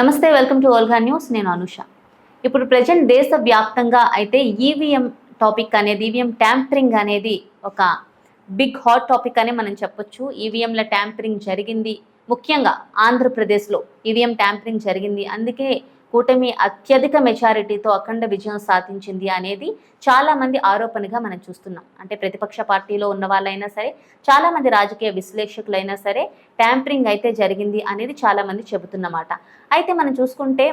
నమస్తే welcome to Olga news. నేను అనుష. ఇప్పుడు ప్రజెంట్ దేశ వ్యాప్తంగా అయితే ఈవీఎం టాపిక్ అనేది ఈవీఎం ట్యాంపరింగ్ అనేది ఒక బిగ్ హాట్ టాపిక్ అని మనం చెప్పొచ్చు. ఈవీఎంల ట్యాంపరింగ్ జరిగింది ముఖ్యంగా ఆంధ్రప్రదేశ్లో. ఈవీఎం ట్యాంపరింగ్ జరిగింది. అందుకే కూటమి అత్యధిక మెజారిటీతో అఖండ విజయం సాధించింది అనేది చాలా మంది ఆరోపణగా మనం చూస్తున్నాం. అంటే ప్రతిపక్ష పార్టీలో ఉన్న వాళ్ళైనా సరే చాలా మంది రాజకీయ విశ్లేషకులైనా సరే ట్యాంపరింగ్ అయితే జరిగింది అనేది చాలా మంది చెబుతున్నమాట. అయితే మనం చూసుకుంటే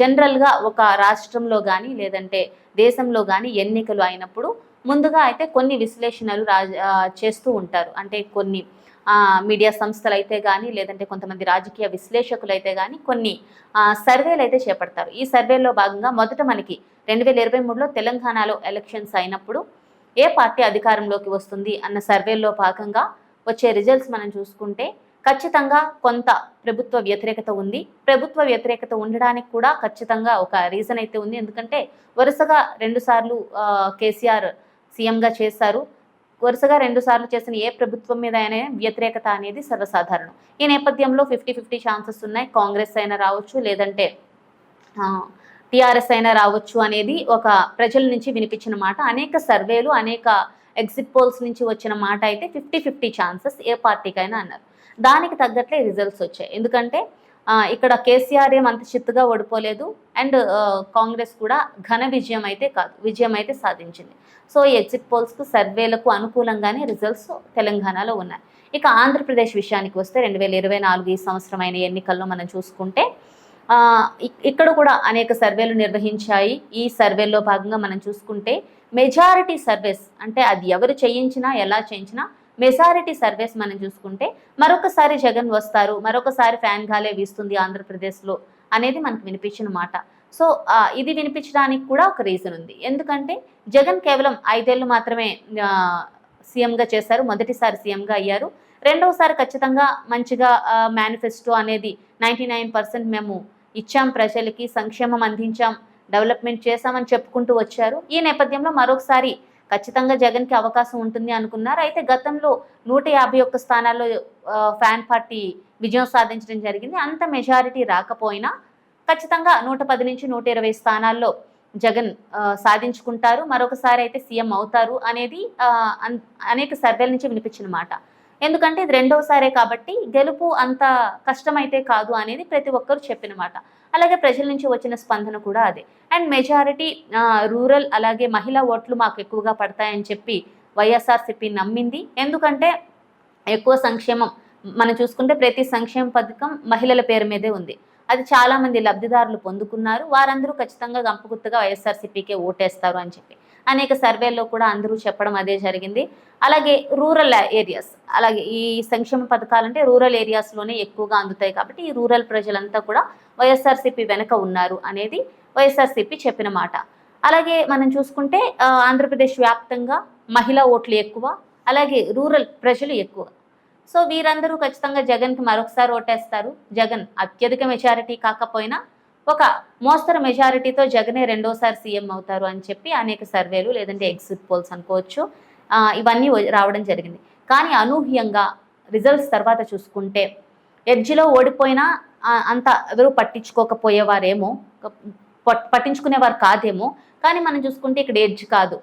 జనరల్గా ఒక రాష్ట్రంలో కానీ లేదంటే దేశంలో కానీ ఎన్నికలు అయినప్పుడు ముందుగా అయితే కొన్ని విశ్లేషణలు రాజ చేస్తూ ఉంటారు. అంటే కొన్ని మీడియా సంస్థలు అయితే కానీ లేదంటే కొంతమంది రాజకీయ విశ్లేషకులు అయితే కానీ కొన్ని సర్వేలు అయితే చేపడతారు. ఈ సర్వేలో భాగంగా మొదట మనకి రెండు వేల ఇరవై మూడులో తెలంగాణలో ఎలక్షన్స్ అయినప్పుడు ఏ పార్టీ అధికారంలోకి వస్తుంది అన్న సర్వేలో భాగంగా వచ్చే రిజల్ట్స్ మనం చూసుకుంటే ఖచ్చితంగా కొంత ప్రభుత్వ వ్యతిరేకత ఉంది. ప్రభుత్వ వ్యతిరేకత ఉండడానికి కూడా ఖచ్చితంగా ఒక రీజన్ అయితే ఉంది. ఎందుకంటే వరుసగా రెండుసార్లు కేసీఆర్ సీఎంగా చేశారు. వరుసగా రెండు సార్లు చేసిన ఏ ప్రభుత్వం మీద అయినా వ్యతిరేకత అనేది సర్వసాధారణం. ఈ నేపథ్యంలో ఫిఫ్టీ ఫిఫ్టీ ఛాన్సెస్ ఉన్నాయి. కాంగ్రెస్ అయినా రావచ్చు లేదంటే టిఆర్ఎస్ అయినా రావచ్చు అనేది ఒక ప్రజల నుంచి వినిపించిన మాట. అనేక సర్వేలు అనేక ఎగ్జిట్ పోల్స్ నుంచి వచ్చిన మాట అయితే ఫిఫ్టీ ఫిఫ్టీ ఛాన్సెస్ ఏ పార్టీకైనా అన్నారు. దానికి తగ్గట్లే రిజల్ట్స్ వచ్చాయి. ఎందుకంటే ఇక్కడ కేసీఆర్ ఏం అంత చిత్తుగా ఓడిపోలేదు. అండ్ కాంగ్రెస్ కూడా ఘన విజయం అయితే కాదు విజయం అయితే సాధించింది. సో ఈ ఎగ్జిట్ పోల్స్కు సర్వేలకు అనుకూలంగానే రిజల్ట్స్ తెలంగాణలో ఉన్నాయి. ఇక ఆంధ్రప్రదేశ్ విషయానికి వస్తే రెండు వేల ఇరవై నాలుగు ఈ సంవత్సరమైన ఎన్నికల్లో మనం చూసుకుంటే ఇక్కడ కూడా అనేక సర్వేలు నిర్వహించాయి. ఈ సర్వేల్లో భాగంగా మనం చూసుకుంటే మెజారిటీ సర్వేస్ అంటే అది ఎవరు చేయించినా ఎలా చేయించినా మెజారిటీ సర్వేస్ మనం చూసుకుంటే మరొకసారి జగన్ వస్తారు మరొకసారి ఫ్యాన్ గాలే వీస్తుంది ఆంధ్రప్రదేశ్లో అనేది మనకు వినిపించిన మాట. సో ఇది వినిపించడానికి కూడా ఒక రీజన్ ఉంది. ఎందుకంటే జగన్ కేవలం ఐదేళ్ళు మాత్రమే సీఎంగా చేశారు మొదటిసారి సీఎంగా అయ్యారు. రెండవసారి ఖచ్చితంగా మంచిగా మేనిఫెస్టో అనేది నైంటీ నైన్ పర్సెంట్ మేము ఇచ్చాం ప్రజలకి సంక్షేమం అందించాం డెవలప్మెంట్ చేశామని చెప్పుకుంటూ వచ్చారు. ఈ నేపథ్యంలో మరొకసారి ఖచ్చితంగా జగన్కి అవకాశం ఉంటుంది అనుకున్నారు. అయితే గతంలో నూట యాభై ఒక్క స్థానాల్లో ఫ్యాన్ పార్టీ విజయం సాధించడం జరిగింది. అంత మెజారిటీ రాకపోయినా ఖచ్చితంగా నూట పది నుంచి నూట ఇరవై స్థానాల్లో జగన్ సాధించుకుంటారు. మరొకసారి అయితే సీఎం అవుతారు అనేది అన్- అనేక సర్వేల నుంచి వినిపించిన మాట. ఎందుకంటే ఇది రెండోసారే కాబట్టి గెలుపు అంత కష్టమైతే కాదు అనేది ప్రతి ఒక్కరు చెప్పిన మాట అలాగే ప్రజల నుంచి వచ్చిన స్పందన కూడా అదే. అండ్ మెజారిటీ రూరల్ అలాగే మహిళా ఓట్లు మాకు ఎక్కువగా పడతాయని చెప్పి వైఎస్ఆర్సిపి నమ్మింది. ఎందుకంటే ఎక్కువ సంక్షేమం మనం చూసుకుంటే ప్రతి సంక్షేమ పథకం మహిళల పేరు మీదే ఉంది. అది చాలామంది లబ్ధిదారులు పొందుకున్నారు. వారందరూ ఖచ్చితంగా గంపగుత్తగా వైఎస్ఆర్సీపీకే ఓటేస్తారు అని చెప్పి. అనేక సర్వేల్లో కూడా అందరూ చెప్పడం అదే జరిగింది. అలాగే రూరల్ ఏరియాస్ అలాగే ఈ సంక్షేమ పథకాలంటే రూరల్ ఏరియాస్లోనే ఎక్కువగా అందుతాయి కాబట్టి ఈ రూరల్ ప్రజలంతా కూడా వైఎస్ఆర్సీపీ వెనక ఉన్నారు అనేది వైఎస్ఆర్సీపీ చెప్పిన మాట. అలాగే మనం చూసుకుంటే ఆంధ్రప్రదేశ్ వ్యాప్తంగా మహిళా ఓట్లు ఎక్కువ అలాగే రూరల్ ప్రజలు ఎక్కువ. సో వీరందరూ ఖచ్చితంగా జగన్కి మరొకసారి ఓటేస్తారు. జగన్ అత్యధిక మెజారిటీ కాకపోయినా ఒక మోస్తరు మెజారిటీతో జగనే రెండోసారి సీఎం అవుతారు అని చెప్పి అనేక సర్వేలు లేదంటే ఎగ్జిట్ పోల్స్ అనుకోవచ్చు. ఇవన్నీ రావడం జరిగింది. కానీ అనూహ్యంగా రిజల్ట్స్ తర్వాత చూసుకుంటే ఎడ్జిలో ఓడిపోయినా అంత ఎవరు పట్టించుకోకపోయేవారేమో పట్- పట్టించుకునేవారు కాదేమో కానీ మనం చూసుకుంటే ఇక్కడ ఎడ్జ్ కాదు.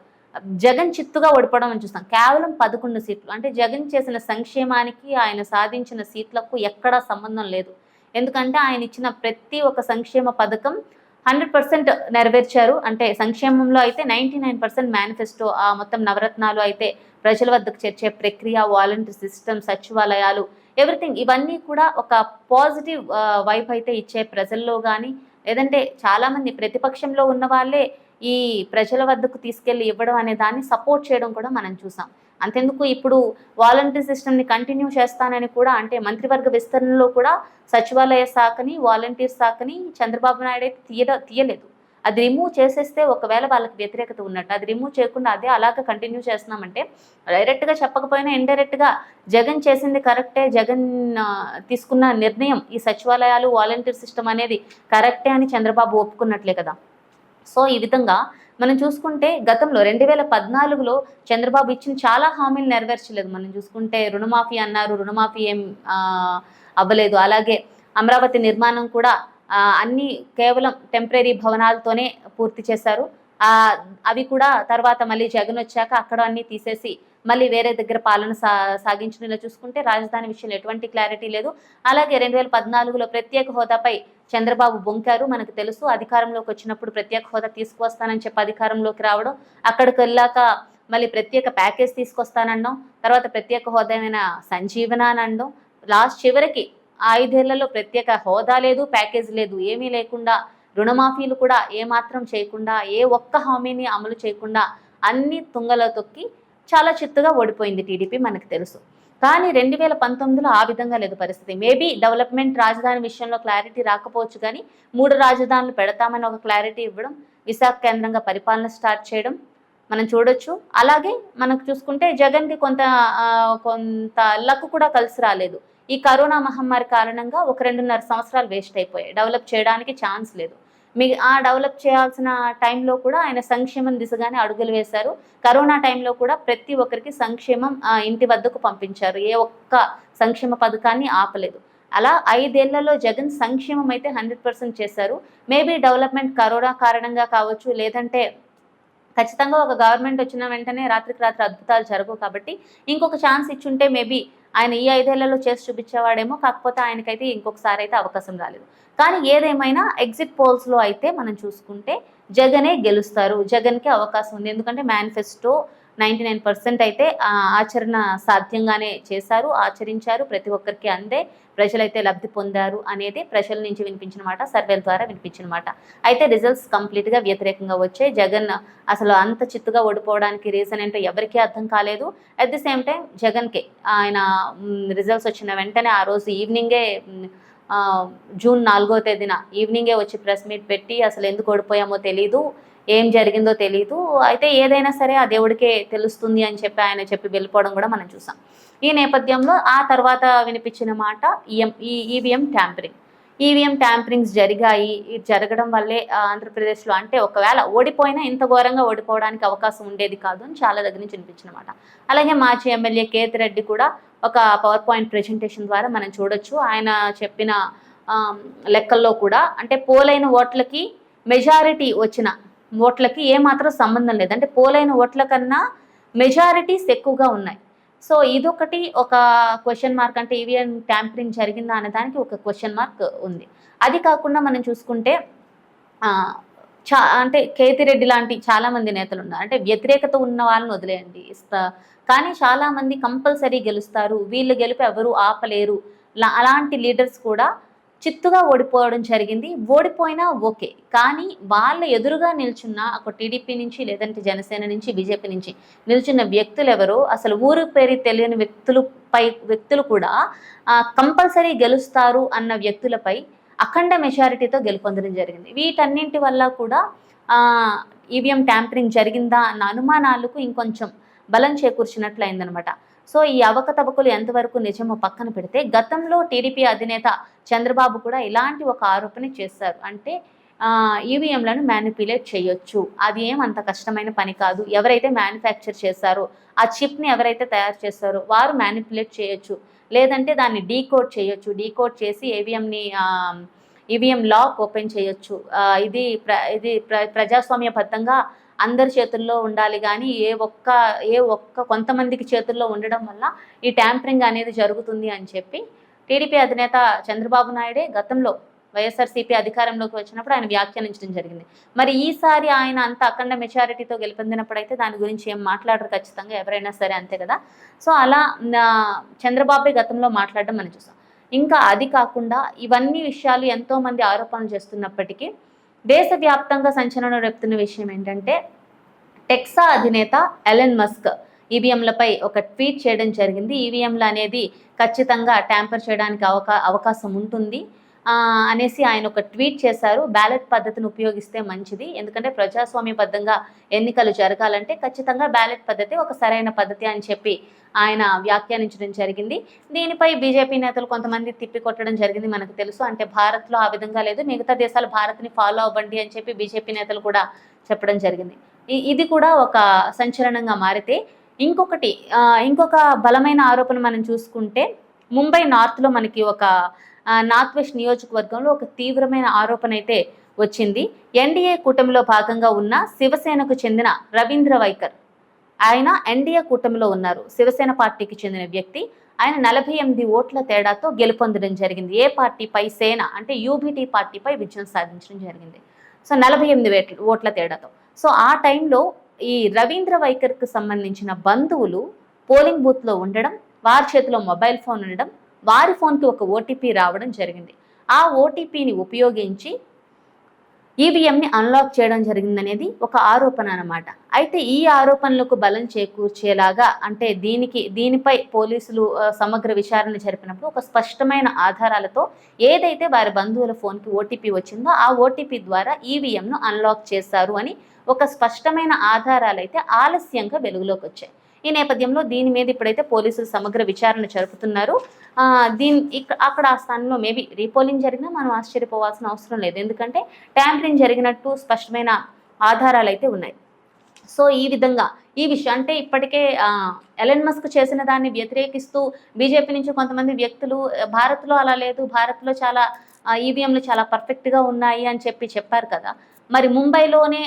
జగన్ చిత్తుగా ఓడిపోవడం అని చూస్తాం. కేవలం పదకొండు సీట్లు అంటే జగన్ చేసిన సంక్షేమానికి ఆయన సాధించిన సీట్లకు ఎక్కడా సంబంధం లేదు. ఎందుకంటే ఆయన ఇచ్చిన ప్రతి ఒక్క సంక్షేమ పథకం హండ్రెడ్ పర్సెంట్ నెరవేర్చారు. అంటే సంక్షేమంలో అయితే నైంటీ నైన్ పర్సెంట్ మేనిఫెస్టో ఆ మొత్తం నవరత్నాలు అయితే ప్రజల వద్దకు చేర్చే ప్రక్రియ వాలంటీర్ సిస్టమ్ సచివాలయాలు ఎవ్రీథింగ్ ఇవన్నీ కూడా ఒక పాజిటివ్ వైపు అయితే ఇచ్చే ప్రజల్లో కానీ లేదంటే చాలామంది ప్రతిపక్షంలో ఉన్న వాళ్ళే ఈ ప్రజల వద్దకు తీసుకెళ్ళి ఇవ్వడం అనే దాన్ని సపోర్ట్ చేయడం కూడా మనం చూసాం. అంతెందుకు ఇప్పుడు వాలంటీర్ సిస్టమ్ని కంటిన్యూ చేస్తానని కూడా అంటే మంత్రివర్గ విస్తరణలో కూడా సచివాలయ శాఖని వాలంటీర్ శాఖని చంద్రబాబు నాయుడు అయితే తీయ తీయలేదు. అది రిమూవ్ చేసేస్తే ఒకవేళ వాళ్ళకి వ్యతిరేకత ఉన్నట్టు అది రిమూవ్ చేయకుండా అదే అలాగ కంటిన్యూ చేస్తున్నామంటే డైరెక్ట్గా చెప్పకపోయినా ఇండైరెక్ట్గా జగన్ చేసింది కరెక్టే జగన్ తీసుకున్న నిర్ణయం ఈ సచివాలయాలు వాలంటీర్ సిస్టమ్ అనేది కరెక్టే అని చంద్రబాబు ఒప్పుకున్నట్లే కదా. సో ఈ విధంగా మనం చూసుకుంటే గతంలో రెండు వేల పద్నాలుగులో చంద్రబాబు ఇచ్చిన చాలా హామీలు నెరవేర్చలేదు. మనం చూసుకుంటే రుణమాఫీ అన్నారు రుణమాఫీ ఏం అవ్వలేదు. అలాగే అమరావతి నిర్మాణం కూడా అన్ని కేవలం టెంపరీ భవనాలతోనే పూర్తి చేశారు. అవి కూడా తర్వాత మళ్ళీ జగన్ వచ్చాక అక్కడ అన్ని తీసేసి మళ్ళీ వేరే దగ్గర పాలన సా సాగించిన చూసుకుంటే రాజధాని విషయంలో ఎటువంటి క్లారిటీ లేదు. అలాగే రెండు వేల పద్నాలుగులో ప్రత్యేక హోదాపై చంద్రబాబు బొంకారు. మనకు తెలుసు అధికారంలోకి వచ్చినప్పుడు ప్రత్యేక హోదా తీసుకువస్తానని చెప్పి అధికారంలోకి రావడం అక్కడికి వెళ్ళాక మళ్ళీ ప్రత్యేక ప్యాకేజ్ తీసుకొస్తానన్నాం తర్వాత ప్రత్యేక హోదా అయిన సంజీవన అని అనడం లాస్ట్ చివరికి ఐదేళ్ళలో ప్రత్యేక హోదా లేదు ప్యాకేజ్ లేదు ఏమీ లేకుండా రుణమాఫీలు కూడా ఏమాత్రం చేయకుండా ఏ ఒక్క హామీని అమలు చేయకుండా అన్ని తుంగలో తొక్కి చాలా చిత్తుగా ఓడిపోయింది టీడీపీ మనకు తెలుసు. కానీ రెండు వేల పంతొమ్మిదిలో ఆ విధంగా లేదు పరిస్థితి. మేబీ డెవలప్మెంట్ రాజధాని విషయంలో క్లారిటీ రాకపోవచ్చు కానీ మూడు రాజధానులు పెడతామని ఒక క్లారిటీ ఇవ్వడం విశాఖ కేంద్రంగా పరిపాలన స్టార్ట్ చేయడం మనం చూడొచ్చు. అలాగే మనకు చూసుకుంటే జగన్కి కొంత కొంత లక్ కూడా కలిసి రాలేదు. ఈ కరోనా మహమ్మారి కారణంగా ఒక రెండున్నర సంవత్సరాలు వేస్ట్ అయిపోయాయి. డెవలప్ చేయడానికి ఛాన్స్ లేదు. మీ ఆ డెవలప్ చేయాల్సిన టైంలో కూడా ఆయన సంక్షేమం దిశగానే అడుగులు వేశారు. కరోనా టైంలో కూడా ప్రతి ఒక్కరికి సంక్షేమం ఇంటి వద్దకు పంపించారు. ఏ ఒక్క సంక్షేమ పథకాన్ని ఆపలేదు. అలా ఐదేళ్ళలో జగన్ సంక్షేమం అయితే హండ్రెడ్ పర్సెంట్ చేశారు. మేబీ డెవలప్మెంట్ కరోనా కారణంగా కావచ్చు లేదంటే ఖచ్చితంగా ఒక గవర్నమెంట్ వచ్చిన వెంటనే రాత్రికి రాత్రి అద్భుతాలు జరగవు కాబట్టి ఇంకొక ఛాన్స్ ఇచ్చుంటే మేబీ ఆయన ఈ ఐదేళ్ళలో చేసి చూపించేవాడేమో కాకపోతే ఆయనకైతే ఇంకొకసారి అయితే అవకాశం రాలేదు. కానీ ఏదేమైనా ఎగ్జిట్ పోల్స్లో అయితే మనం చూసుకుంటే జగనే గెలుస్తారు. జగన్కి అవకాశం ఉంది. ఎందుకంటే మేనిఫెస్టో నైంటీ నైన్ పర్సెంట్ అయితే ఆచరణ సాధ్యంగానే చేశారు ఆచరించారు. ప్రతి ఒక్కరికి అందే ప్రజలైతే లబ్ధి పొందారు అనేది ప్రజల నుంచి వినిపించిన మాట సర్వేల ద్వారా వినిపించిన మాట. అయితే రిజల్ట్స్ కంప్లీట్గా వ్యతిరేకంగా వచ్చాయి. జగన్ అసలు అంత చిత్తుగా ఓడిపోవడానికి రీజన్ ఏంటో ఎవరికీ అర్థం కాలేదు. అట్ ది సేమ్ టైం జగన్కి ఆయన రిజల్ట్స్ వచ్చిన వెంటనే ఆ రోజు ఈవినింగే జూన్ నాలుగో తేదీన ఈవినింగే వచ్చి ప్రెస్ మీట్ పెట్టి అసలు ఎందుకు ఓడిపోయామో తెలీదు. ఏం జరిగిందో తెలియదు అయితే ఏదైనా సరే ఆ దేవుడికే తెలుస్తుంది అని చెప్పి ఆయన చెప్పి వెళ్ళిపోవడం కూడా మనం చూసాం. ఈ నేపథ్యంలో ఆ తర్వాత వినిపించిన మాట ఈఎం ఈ ఈవీఎం ట్యాంపరింగ్. ఈవీఎం ట్యాంపరింగ్స్ జరిగాయి. జరగడం వల్లే ఆంధ్రప్రదేశ్లో అంటే ఒకవేళ ఓడిపోయినా ఇంత ఘోరంగా ఓడిపోవడానికి అవకాశం ఉండేది కాదు అని చాలా దగ్గర నుంచి వినిపించిన మాట. అలాగే మాజీ ఎమ్మెల్యే కేతి రెడ్డి కూడా ఒక పవర్ పాయింట్ ప్రెజెంటేషన్ ద్వారా మనం చూడొచ్చు. ఆయన చెప్పిన లెక్కల్లో కూడా అంటే పోలైన ఓట్లకి మెజారిటీ వచ్చిన ఓట్లకి ఏమాత్రం సంబంధం లేదు. అంటే పోలైన ఓట్ల కన్నా మెజారిటీస్ ఎక్కువగా ఉన్నాయి. సో ఇదొకటి ఒక క్వశ్చన్ మార్క్ అంటే ఈవీఎం ట్యాంపరింగ్ జరిగిందా అనే దానికి ఒక క్వశ్చన్ మార్క్ ఉంది. అది కాకుండా మనం చూసుకుంటే చా అంటే కేతిరెడ్డి లాంటి చాలామంది నేతలు ఉన్నారు. అంటే వ్యతిరేకత ఉన్న వాళ్ళని వదిలేయండి. ఇస్తా కానీ చాలామంది కంపల్సరీ గెలుస్తారు. వీళ్ళు గెలిపి ఎవరు ఆపలేరు. అలాంటి లీడర్స్ కూడా చిత్తుగా ఓడిపోవడం జరిగింది. ఓడిపోయినా ఓకే. కానీ వాళ్ళ ఎదురుగా నిల్చున్న ఒక టీడీపీ నుంచి లేదంటే జనసేన నుంచి బీజేపీ నుంచి నిల్చున్న వ్యక్తులు ఎవరు అసలు ఊరు పేరు తెలియని వ్యక్తులపై వ్యక్తులు కూడా కంపల్సరీ గెలుస్తారు అన్న వ్యక్తులపై అఖండ మెజారిటీతో గెలుపొందడం జరిగింది. వీటన్నింటి వల్ల కూడా ఈవీఎం ట్యాంపరింగ్ జరిగిందా అన్న అనుమానాలకు ఇంకొంచెం బలం చేకూర్చినట్లు అయిందనమాట సో ఈ అవకతవకలు ఎంతవరకు నిజమో పక్కన పెడితే గతంలో టీడీపీ అధినేత చంద్రబాబు కూడా ఇలాంటి ఒక ఆరోపణ చేశారు. అంటే ఈవీఎంలను మ్యానిపులేట్ చేయొచ్చు. అది ఏం అంత కష్టమైన పని కాదు. ఎవరైతే మ్యానుఫ్యాక్చర్ చేశారో ఆ చిప్ని ఎవరైతే తయారు చేస్తారో వారు మ్యానిపులేట్ చేయొచ్చు. లేదంటే దాన్ని డీకోడ్ చేయొచ్చు. డీకోడ్ చేసి ఏవిఎంని ఈవీఎం లాక్ ఓపెన్ చేయొచ్చు. ఇది ప్ర ఇది ప్ర ప్రజాస్వామ్యబద్ధంగా అందరి చేతుల్లో ఉండాలి కానీ ఏ ఒక్క ఏ ఒక్క కొంతమందికి చేతుల్లో ఉండడం వల్ల ఈ ట్యాంపరింగ్ అనేది జరుగుతుంది అని చెప్పి టీడీపీ అధినేత చంద్రబాబు నాయుడే గతంలో వైఎస్ఆర్సీపీ అధికారంలోకి వచ్చినప్పుడు ఆయన వ్యాఖ్యానించడం జరిగింది. మరి ఈసారి ఆయన అంత అఖండ మెచారిటీతో గెలుపొందినప్పుడు అయితే దాని గురించి ఏం మాట్లాడరు ఖచ్చితంగా ఎవరైనా సరే అంతే కదా. సో అలా నా చంద్రబాబే గతంలో మాట్లాడడం మనం చూసాం. ఇంకా అది కాకుండా ఇవన్నీ విషయాలు ఎంతోమంది ఆరోపణలు చేస్తున్నప్పటికీ దేశవ్యాప్తంగా సంచలనం రేపుతున్న విషయం ఏంటంటే టెక్సా అధినేత ఎలెన్ మస్క్ ఈవీఎంలపై ఒక ట్వీట్ చేయడం జరిగింది. ఈవీఎంలు అనేది ఖచ్చితంగా ట్యాంపర్ చేయడానికి అవకా అవకాశం ఉంటుంది. అనేసి ఆయన ఒక ట్వీట్ చేశారు. బ్యాలెట్ పద్ధతిని ఉపయోగిస్తే మంచిది. ఎందుకంటే ప్రజాస్వామ్యబద్ధంగా ఎన్నికలు జరగాలంటే ఖచ్చితంగా బ్యాలెట్ పద్ధతి ఒక సరైన పద్ధతి అని చెప్పి ఆయన వ్యాఖ్యానించడం జరిగింది. దీనిపై బీజేపీ నేతలు కొంతమంది తిప్పికొట్టడం జరిగింది మనకు తెలుసు. అంటే భారత్లో ఆ విధంగా లేదు. మిగతా దేశాలు భారత్ని ఫాలో అవ్వండి అని చెప్పి బీజేపీ నేతలు కూడా చెప్పడం జరిగింది. ఇది కూడా ఒక సంచలనంగా మారితే ఇంకొకటి ఇంకొక బలమైన ఆరోపణ మనం చూసుకుంటే ముంబై నార్త్లో మనకి ఒక నార్త్ వెస్ట్ నియోజకవర్గంలో ఒక తీవ్రమైన ఆరోపణ అయితే వచ్చింది. ఎన్డీఏ కూటమిలో భాగంగా ఉన్న శివసేనకు చెందిన రవీంద్ర వైకర్ ఆయన ఎన్డీఏ కూటమిలో ఉన్నారు. శివసేన పార్టీకి చెందిన వ్యక్తి. ఆయన నలభై ఎనిమిది ఓట్ల తేడాతో గెలుపొందడం జరిగింది. ఏ పార్టీపై? సేన అంటే యూబీటీ పార్టీపై విజయం సాధించడం జరిగింది. సో నలభై ఎనిమిది ఓట్ల తేడాతో. సో ఆ టైంలో ఈ రవీంద్ర వైఖర్కు సంబంధించిన బంధువులు పోలింగ్ బూత్లో ఉండడం వారి చేతిలో మొబైల్ ఫోన్ ఉండడం వారి ఫోన్కి ఒక ఓటీపీ రావడం జరిగింది. ఆ ఓటీపీని ఉపయోగించి ఈవీఎంని అన్లాక్ చేయడం జరిగిందనేది ఒక ఆరోపణ అన్నమాట. అయితే ఈ ఆరోపణలకు బలం చేకూర్చేలాగా అంటే దీనికి దీనిపై పోలీసులు సమగ్ర విచారణ జరిపినప్పుడు ఒక స్పష్టమైన ఆధారాలతో ఏదైతే వారి బంధువుల ఫోన్కి ఓటీపీ వచ్చిందో ఆ ఓటీపీ ద్వారా ఈవీఎంను అన్లాక్ చేశారు అని ఒక స్పష్టమైన ఆధారాలు అయితే ఆలస్యంగా వెలుగులోకి వచ్చాయి. ఈ నేపథ్యంలో దీని మీద ఇప్పుడైతే పోలీసులు సమగ్ర విచారణ జరుపుతున్నారు. దీని అక్కడ ఆ స్థానంలో మేబీ రీపోలింగ్ జరిగినా మనం ఆశ్చర్యపోవాల్సిన అవసరం లేదు. ఎందుకంటే ట్యాంపరింగ్ జరిగినట్టు స్పష్టమైన ఆధారాలు అయితే ఉన్నాయి. సో ఈ విధంగా ఈ విషయం అంటే ఇప్పటికే ఎలెన్ ఎలన్ మస్క్ చేసిన దాన్ని వ్యతిరేకిస్తూ బీజేపీ నుంచి కొంతమంది వ్యక్తులు భారత్లో అలా లేదు భారత్లో చాలా ఈవీఎంలు చాలా పర్ఫెక్ట్గా ఉన్నాయి అని చెప్పి చెప్పారు కదా. మరి ముంబైలోనే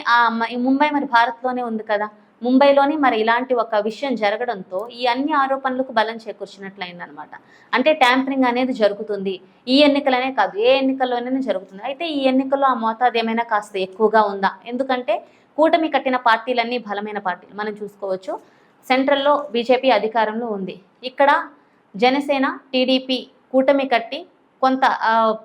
ముంబై మరి భారత్లోనే ఉంది కదా. ముంబైలోని మరి ఇలాంటి ఒక విషయం జరగడంతో ఈ అన్ని ఆరోపణలకు బలం చేకూర్చినట్లయిందనమాట. అంటే ట్యాంపరింగ్ అనేది జరుగుతుంది. ఈ ఎన్నికలనే కాదు ఏ ఎన్నికల్లోనైనా జరుగుతుంది. అయితే ఈ ఎన్నికల్లో ఆ మోతాదు ఏమైనా కాస్త ఎక్కువగా ఉందా? ఎందుకంటే కూటమి కట్టిన పార్టీలన్నీ బలమైన పార్టీలు. మనం చూసుకోవచ్చు సెంట్రల్లో బీజేపీ అధికారంలో ఉంది. ఇక్కడ జనసేన టీడీపీ కూటమి కట్టి కొంత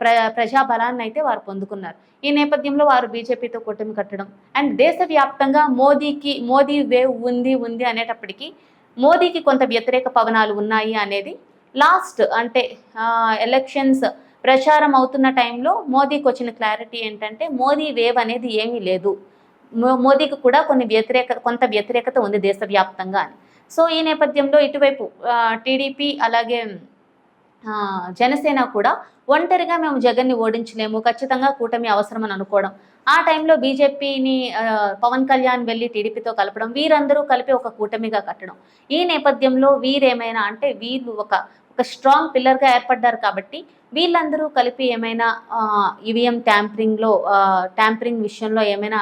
ప్ర ప్రజాబలాన్ని అయితే వారు పొందుకున్నారు. ఈ నేపథ్యంలో వారు బీజేపీతో కూటమి కట్టడం అండ్ దేశవ్యాప్తంగా మోదీకి మోదీ వేవ్ ఉంది ఉంది అనేటప్పటికీ మోదీకి కొంత వ్యతిరేక పవనాలు ఉన్నాయి అనేది లాస్ట్ అంటే ఎలక్షన్స్ ప్రచారం అవుతున్న టైంలో మోదీకి వచ్చిన క్లారిటీ ఏంటంటే మోదీ వేవ్ అనేది ఏమీ లేదు. మో- మోదీకి కూడా కొన్ని వ్యతిరేక కొంత వ్యతిరేకత ఉంది దేశవ్యాప్తంగా అని. సో ఈ నేపథ్యంలో ఇటువైపు టీడీపీ అలాగే జనసేన కూడా ఒంటరిగా మేము జగన్ని ఓడించలేము ఖచ్చితంగా కూటమి అవసరం అని అనుకోవడం. ఆ టైంలో బీజేపీని పవన్ కళ్యాణ్ వెళ్ళి టీడీపీతో కలపడం వీరందరూ కలిపి ఒక కూటమిగా కట్టడం. ఈ నేపథ్యంలో వీరేమైనా అంటే వీళ్ళు ఒక ఒక స్ట్రాంగ్ పిల్లర్గా ఏర్పడ్డారు కాబట్టి వీళ్ళందరూ కలిపి ఏమైనా ఈవీఎం ట్యాంపరింగ్లో ట్యాంపరింగ్ విషయంలో ఏమైనా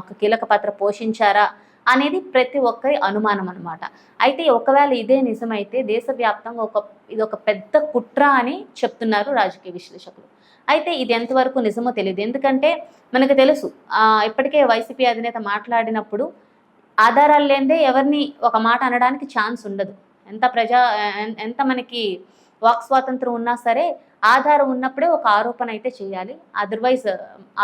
ఒక కీలక పాత్ర పోషించారా? అనేది ప్రతి ఒక్కరి అనుమానం అనమాట అయితే ఒకవేళ ఇదే నిజమైతే దేశవ్యాప్తంగా ఒక ఇది ఒక పెద్ద కుట్ర అని చెప్తున్నారు రాజకీయ విశ్లేషకులు. అయితే ఇది ఎంతవరకు నిజమో తెలియదు ఎందుకంటే మనకు తెలుసు ఇప్పటికే వైసీపీ అధినేత మాట్లాడినప్పుడు ఆధారాలు లేదే ఎవరిని ఒక మాట అనడానికి ఛాన్స్ ఉండదు. ఎంత ప్రజా ఎంత మనకి వాక్ స్వాతంత్రం ఉన్నా సరే ఆధారం ఉన్నప్పుడే ఒక ఆరోపణ అయితే చేయాలి. అదర్వైజ్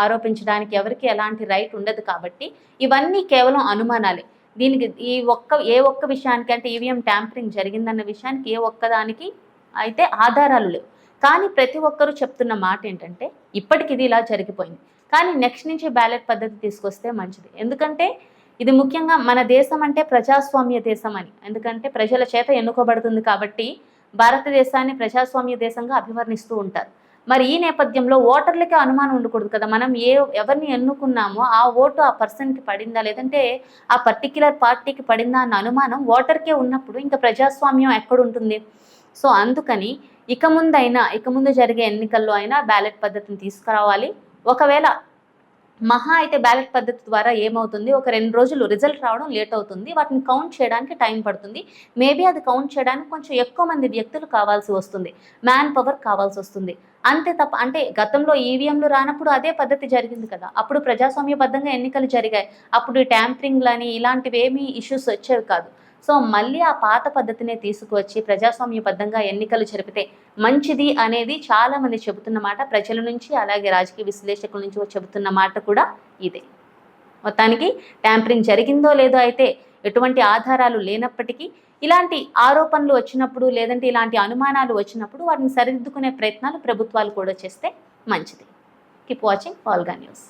ఆరోపించడానికి ఎవరికి ఎలాంటి రైట్ ఉండదు కాబట్టి ఇవన్నీ కేవలం అనుమానాలే. దీనికి ఈ ఒక్క ఏ ఒక్క విషయానికి అంటే ఈవీఎం ట్యాంపరింగ్ జరిగిందన్న విషయానికి ఏ ఒక్కదానికి అయితే ఆధారాలు లేవు. కానీ ప్రతి ఒక్కరూ చెప్తున్న మాట ఏంటంటే ఇప్పటికి ఇది ఇలా జరిగిపోయింది. కానీ నెక్స్ట్ నుంచి బ్యాలెట్ పద్ధతి తీసుకొస్తే మంచిది. ఎందుకంటే ఇది ముఖ్యంగా మన దేశం అంటే ప్రజాస్వామ్య దేశం అని. ఎందుకంటే ప్రజల చేత ఎన్నుకోబడుతుంది కాబట్టి భారతదేశాన్ని ప్రజాస్వామ్య దేశంగా అభివర్ణిస్తూ ఉంటారు. మరి ఈ నేపథ్యంలో ఓటర్లకి అనుమానం ఉండకూడదు కదా? మనం ఏ ఎవరిని ఎన్నుకున్నామో ఆ ఓటు ఆ పర్సన్కి పడిందా? లేదంటే ఆ పర్టిక్యులర్ పార్టీకి పడిందా అన్న అనుమానం ఓటర్కే ఉన్నప్పుడు ఇంకా ప్రజాస్వామ్యం ఎక్కడుంటుంది? సో అందుకని ఇక ముందైనా ఇక ముందు జరిగే ఎన్నికల్లో అయినా బ్యాలెట్ పద్ధతిని తీసుకురావాలి. ఒకవేళ మహా అయితే బ్యాలెట్ పద్ధతి ద్వారా ఏమవుతుంది? ఒక రెండు రోజులు రిజల్ట్ రావడం లేట్ అవుతుంది. వాటిని కౌంట్ చేయడానికి టైం పడుతుంది. మేబీ అది కౌంట్ చేయడానికి కొంచెం ఎక్కువ మంది వ్యక్తులు కావాల్సి వస్తుంది. మ్యాన్ పవర్ కావాల్సి వస్తుంది. అంతే తప్ప అంటే గతంలో ఈవీఎంలు రానప్పుడు అదే పద్ధతి జరిగింది కదా. అప్పుడు ప్రజాస్వామ్యబద్ధంగా ఎన్నికలు జరిగాయి. అప్పుడు ఈ ట్యాంపరింగ్లని ఇలాంటివి ఏమీ ఇష్యూస్ వచ్చేవి కాదు. సో మళ్ళీ ఆ పాత పద్ధతినే తీసుకువచ్చి ప్రజాస్వామ్యబద్ధంగా ఎన్నికలు జరిపితే మంచిది అనేది చాలామంది చెబుతున్న మాట ప్రజల నుంచి అలాగే రాజకీయ విశ్లేషకుల నుంచి చెబుతున్న మాట కూడా ఇదే. మొత్తానికి ట్యాంపరింగ్ జరిగిందో లేదో అయితే ఎటువంటి ఆధారాలు లేనప్పటికీ ఇలాంటి ఆరోపణలు వచ్చినప్పుడు లేదంటే ఇలాంటి అనుమానాలు వచ్చినప్పుడు వాటిని సరిదిద్దుకునే ప్రయత్నాలు ప్రభుత్వాలు కూడా చేస్తే మంచిది. Keep watching వాల్గా news